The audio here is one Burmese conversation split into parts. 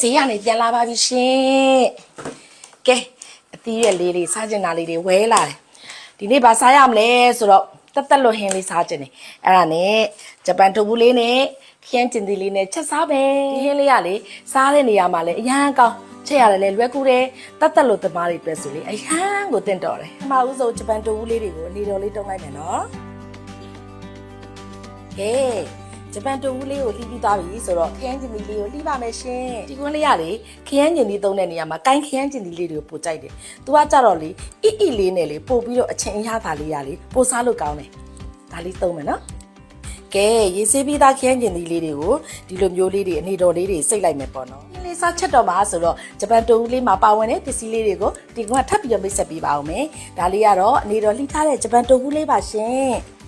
ဈေးကနေပြန်လာပါပြီရှင်ကဲအသီးရွက်လေးတွေစားကျင်တာလေးတွေဝဲလာတယ်ဒီနေ့ဘာစားရမလဲဆိုတော့တက်တက်လွတ်ဟင်းလေးစားကျင်တယ်အဲ့ဒါနဲ့ဂျပန်တူဘူးလေးနဲ့ခရမ်းကျင်သီးလေးနဲ့ချက်စားပဲဒီဟင်းလေးကလေစားတဲ့နေရာမှာလေအရန်ကောင်းချက်ရတယ်လေလွယ်ကူတယ်တက်တက်လွတ်သမားတွေအတွက်ဆိုလေအရန်ကိုတင့်တော်တယ်အမဦးဆုံးဂျပန်တူဘူးလေးတွေကိုအနေတော်လေးတုံးလိုက်မယ်နော်ကဲ ဂျပန်တူဘူးလေးကိုလှီးပြီးသားပြီဆိုတော့ခရမ်းကျင်သီးလေးကိုလှီးပါမယ်ရှင်ဒီကွန်းလေးကလေခရမ်းကျင်သီးသုံးတဲ့နေရာမှာကိုင်းခရမ်းကျင်သီးလေးတွေကိုပို့ကြိုက်တယ်။ तू ကကြတော့လေအီအီလေးနဲ့လေပို့ပြီးတော့အချင်းအရသာလေးရလေပို့စားလို့ကောင်းတယ်။ဒါလေးသုံးမယ်နော်။ကဲရေးစေးပြီးသားခရမ်းကျင်သီးလေးတွေကိုဒီလိုမျိုးလေးတွေအနေတော်လေးတွေစိတ်လိုက်မယ်ပေါ့နော်။ဒီလေးစားချက်တော့မှာဆိုတော့ဂျပန်တူဘူးလေးမှာပါဝင်တဲ့ပစ္စည်းလေးတွေကိုဒီကွန်းကထပ်ပြီးတော့မိတ်ဆက်ပေးပါအောင်မယ်။ဒါလေးကတော့အနေတော်လှီးထားတဲ့ဂျပန်တူဘူးလေးပါရှင်။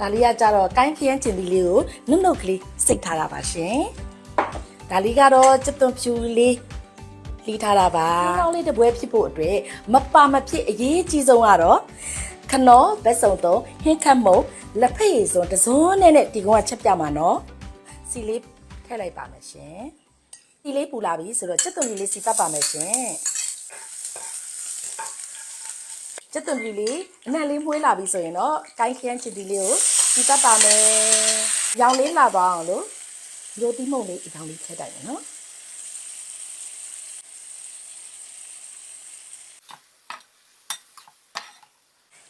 ဒါလေးကကြတော့ကိုင်းခရမ်းကျင်သီးလေးကိုနုတ်နုတ်ကလေးစိတ်ထားတာပါရှင်။ဒါလေးကတော့စက်သွန်ဖြူလေးလှီးထားတာပါ။ကောင်းလေးတစ်ပွဲဖြစ်ဖို့အတွက်မပါမဖြစ်အရေးကြီးဆုံးကတော့ခနောဘက်စုံတော့ဟင်းခတ်မုံလက်ဖက်ရည်စွန်တစုံနဲ့နဲ့ဒီကောင်ကချက်ပြမှာနော်။စီလေးထည့်လိုက်ပါမယ်ရှင်။စီလေးပူလာပြီဆိုတော့စက်သွန်ဖြူလေးစီပတ်ပါမယ်ရှင်။ ကျက်သွန်ပြီလေးအနံ့လေးမွှေးလာပြီဆိုရင်တော့ကိုင်းခရမ်းချစ်တီလေးကိုဒီတတ်ပါမယ်။ရောင်လေးလာသွားအောင်လို့ရိုတီးမုံလေးအကောင်လေးထည့်တိုက်မယ်နော်။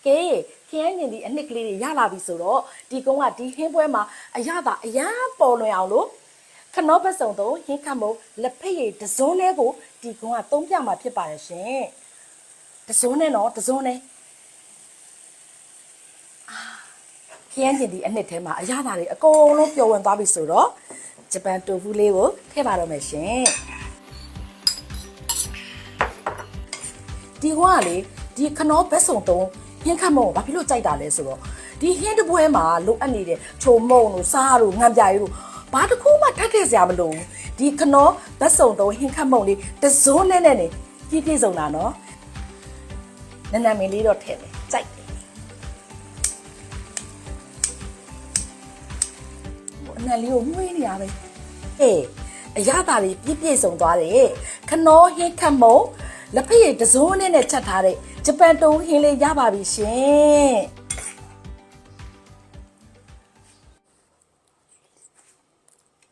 ကဲခရမ်းညင်ဒီအနှစ်ကလေးတွေရလာပြီဆိုတော့ဒီကုန်းကဒီဟင်းပွဲမှာအရသာအရန်ပေါ်လွင်အောင်လို့ခနောဘက်စုံတော့ဟင်းခတ်မုံလက်ဖက်ရည်တစ်စုံလေးကိုဒီကုန်းကသုံးပြမှာဖြစ်ပါတယ်ရှင်။ တစုံနဲ့နော်တစုံနဲ့ခရမ်းကျင်ဒီအနှစ်ထဲမှာအရသာတွေအကုန်လုံးပျော်ဝင်သွားပြီဆိုတော့ဂျပန်တိုဖူလေးကိုထည့်ပါတော့မယ်ရှင်ဒီကွာလေဒီခနောဘက်စုံတုံးဟင်းခတ်မုံဘာဖြစ်လို့ကြိုက်တာလဲဆိုတော့ဒီဟင်းတပွဲမှာလိုအပ်နေတဲ့ချုံမုံတို့စားတို့ငံပြားရီတို့ဘာတစ်ခုမှထပ်ထည့်စရာမလိုဘူးဒီခနောဘက်စုံတုံးဟင်းခတ်မုံလေးတစုံနဲ့နဲ့နေပြည့်ပြည့်စုံတာနော် နန်းနန်းမင်းလေးတော့ထည့်မယ်ကြိုက်တယ်အနံလေးကိုမွေးနေရပဲအေးအရသာတွေပြည့်ပြည့်စုံသွားတယ်ခနောဟင်းခတ်မုံလက်ဖက်ရည်တစုံနဲ့နဲ့ချက်ထားတဲ့ဂျပန်တုံးဟင်းလေးရပါပြီရှင်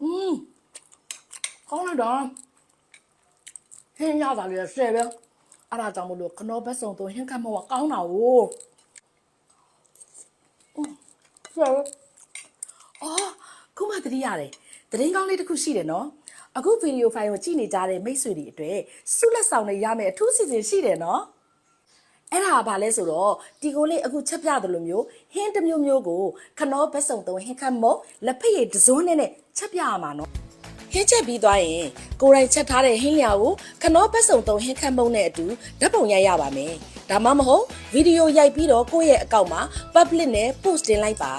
อืมကောင်းလိုက်တော့ဟင်းရတာလေးဆယ်ပဲ အဲ့ဒါကြောင့်မလို့ခနောဘက်စုံတုံးဟင်းခတ်မုံကကောင်းတာ哦ဆယ်အော်ခုမှသတိရတယ်သတရင်ကောင်းလေးတစ်ခုရှိတယ်နော်အခုဗီဒီယိုဖိုင်ကိုကြည့်နေကြတဲ့မိတ်ဆွေတွေအတွေ့ဆုလက်ဆောင်တွေရမယ်အထူးစီစဉ်ရှိတယ်နော်အဲ့ဒါကဘာလဲဆိုတော့ဒီကိုလေးအခုချက်ပြတယ်လို့မျိုးဟင်းတစ်မျိုးမျိုးကိုခနောဘက်စုံသုံးဟင်းခတ်မုတ်လက်ဖက်ရည်တစ်စုံနဲ့နဲ့ချက်ပြရမှာနော် ဟင်းချက်ပြီးသွားရင်ကိုယ်တိုင်ချက်ထားတဲ့ဟင်းလျာကိုခနောဘက်စုံသုံးဟင်းခတ်မုတ်နဲ့အတူဓာတ်ပုံရိုက်ရပါမယ်ဒါမှမဟုတ်ဗီဒီယိုရိုက်ပြီးတော့ကိုယ့်ရဲ့အကောင့်မှာ public နဲ့ post တင်လိုက်ပါ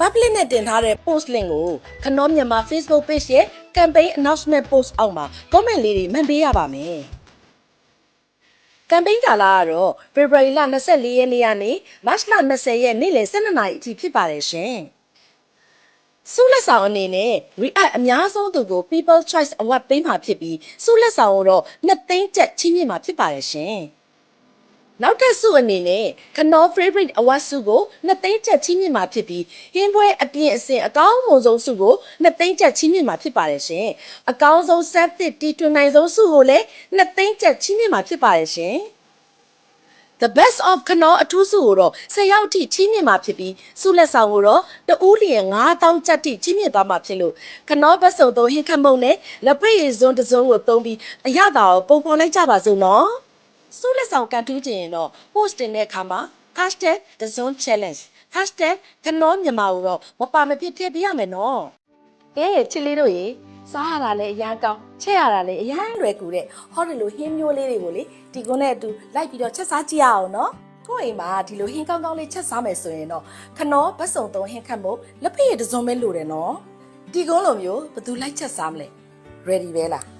public နဲ့တင်ထားတဲ့ post link ကိုခနောမြန်မာ Facebook page ရဲ့ campaign announcement post အောက်မှာ comment လေးတွေမှန်ပေးရပါမယ်။ campaign ကာလကတော့ February လ24ရက်နေ့ကနေ March လ20ရက်နေ့လယ်12နာရီအထိဖြစ်ပါတယ်ရှင်။ ဆုလက်ဆောင်အနေနဲ့ react အများဆုံးသူကို People Choice Award ပေးမှာဖြစ်ပြီးဆုလက်ဆောင်ကိုတော့2သိန်းကျပ်ချီးမြှင့်မှာဖြစ်ပါတယ်ရှင်။နောက်ထပ်ဆုအနေနဲ့ခနော favorite award ဆုကို2သိန်းကျပ်ချီးမြှင့်မှာဖြစ်ပြီးဟင်းပွဲအပြင်အဆင့်အကောင်းမွန်ဆုံးဆုကို2သိန်းကျပ်ချီးမြှင့်မှာဖြစ်ပါတယ်ရှင်။အကောင်းဆုံးစက်သစ်တီထွင်နိုင်ဆုံးဆုကိုလည်း2သိန်းကျပ်ချီးမြှင့်မှာဖြစ်ပါတယ်ရှင်။ The best of ခနောအထူးဆုကိုတော့10ရောက်ထိချီးမြှင့်မှာဖြစ်ပြီးဆုလက်ဆောင်ကိုတော့တဦးလျင်9000ကျပ်ထိချီးမြှင့်သွားမှာဖြစ်လို့ခနောဘတ်စုံသုံးဟင်းခတ်မုံနဲ့လက်ဖက်ရည်စွန်းတစ်စုံကိုသုံးပြီးအရသာကိုပုံဖော်လိုက်ကြပါစို့နော်။စုလက်ဆောင်ကန်ထူးခြင်းရင်တော့ post တင်တဲ့အခါမှာ #thezone_challenge #ခနောမြန်မာကိုတော့မပါမဖြစ်ထည့်ပေးရမယ်နော်။ကဲချစ်လေးတို့ရေ စားရတာလည်းအရန်ကောင်းချက်ရတာလည်းအရန်လွယ်ကူတဲ့ဟောဒီလိုဟင်းမျိုးလေးတွေကိုလေဒီကုန်းနဲ့အတူလိုက်ပြီးတော့ချက်စားကြည့်ရအောင်နော်။ကိုယ့်အိမ်မှာဒီလိုဟင်းကောင်းကောင်းလေးချက်စားမယ်ဆိုရင်တော့ခနောဘတ်စုံသုံးဟင်းခတ်မို့လက်ဖက်ရည်တစ်စုံပဲလိုတယ်နော်။ဒီကုန်းလိုမျိုးဘယ်သူလိုက်ချက်စားမလဲ ready ပဲလား